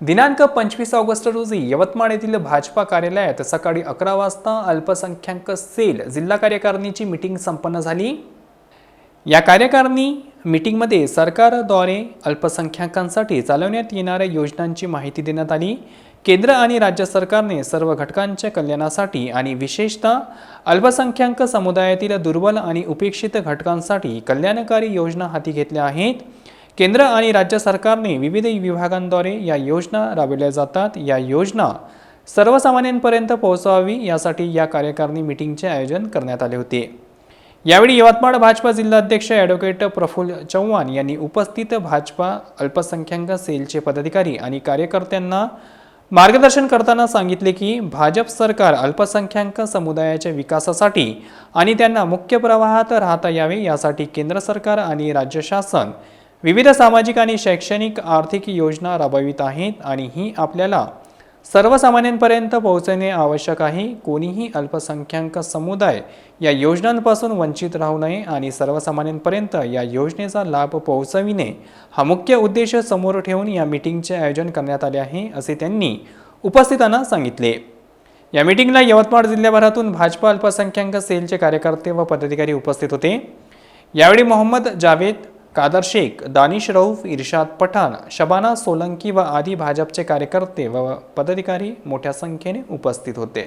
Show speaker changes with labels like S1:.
S1: दिनांक पंचवीस ऑगस्ट रोजी यवतमाळ येथील भाजपा कार्यालयात सकाळी अकरा वाजता अल्पसंख्याक सेल जिल्हा कार्यकारिणीची मिटिंग संपन्न झाली. या कार्यकारिणी मिटिंगमध्ये सरकारद्वारे अल्पसंख्याकांसाठी चालवण्यात येणाऱ्या योजनांची माहिती देण्यात आली. केंद्र आणि राज्य सरकारने सर्व घटकांच्या कल्याणासाठी आणि विशेषतः अल्पसंख्याक समुदायातील दुर्बल आणि उपेक्षित घटकांसाठी कल्याणकारी योजना हाती घेतल्या आहेत. केंद्र आणि राज्य सरकारने विविध विभागांद्वारे या योजना राबविल्या जातात. या योजना सर्वसामान्यांपर्यंत पोहोचवावी यासाठी या कार्यकारिणी मीटिंगचे आयोजन करण्यात आले होते. यावेळी यवतमाळ भाजपा जिल्हाध्यक्ष ॲडव्होकेट प्रफुल्ल चव्हाण यांनी उपस्थित भाजपा अल्पसंख्याक सेलचे पदाधिकारी आणि कार्यकर्त्यांना मार्गदर्शन करताना सांगितले की भाजप सरकार अल्पसंख्याक समुदायाच्या विकासासाठी आणि त्यांना मुख्य प्रवाहात राहता यावे यासाठी केंद्र सरकार आणि राज्य शासन विविध सामाजिक आणि शैक्षणिक आर्थिक योजना राबवित आहेत आणि ही आपल्याला सर्वसामान्यांपर्यंत पोहोचणे आवश्यक आहे. कोणीही अल्पसंख्याक समुदाय या योजनांपासून वंचित राहू नये आणि सर्वसामान्यांपर्यंत या योजनेचा लाभ पोहोचविणे हा मुख्य उद्देश समोर ठेवून या मीटिंगचे आयोजन करण्यात आले आहे असे त्यांनी उपस्थितांना सांगितले. या मीटिंगला यवतमाळ जिल्ह्याभरातून भाजपा अल्पसंख्याक सेलचे कार्यकर्ते व पदाधिकारी उपस्थित होते. यावेळी मोहम्मद जावेद कादर शेख दानिश रऊफ इर्शाद पठाण शबाना सोलंकी व आदी भाजपचे कार्यकर्ते व पदाधिकारी मोठ्या संख्येने उपस्थित होते.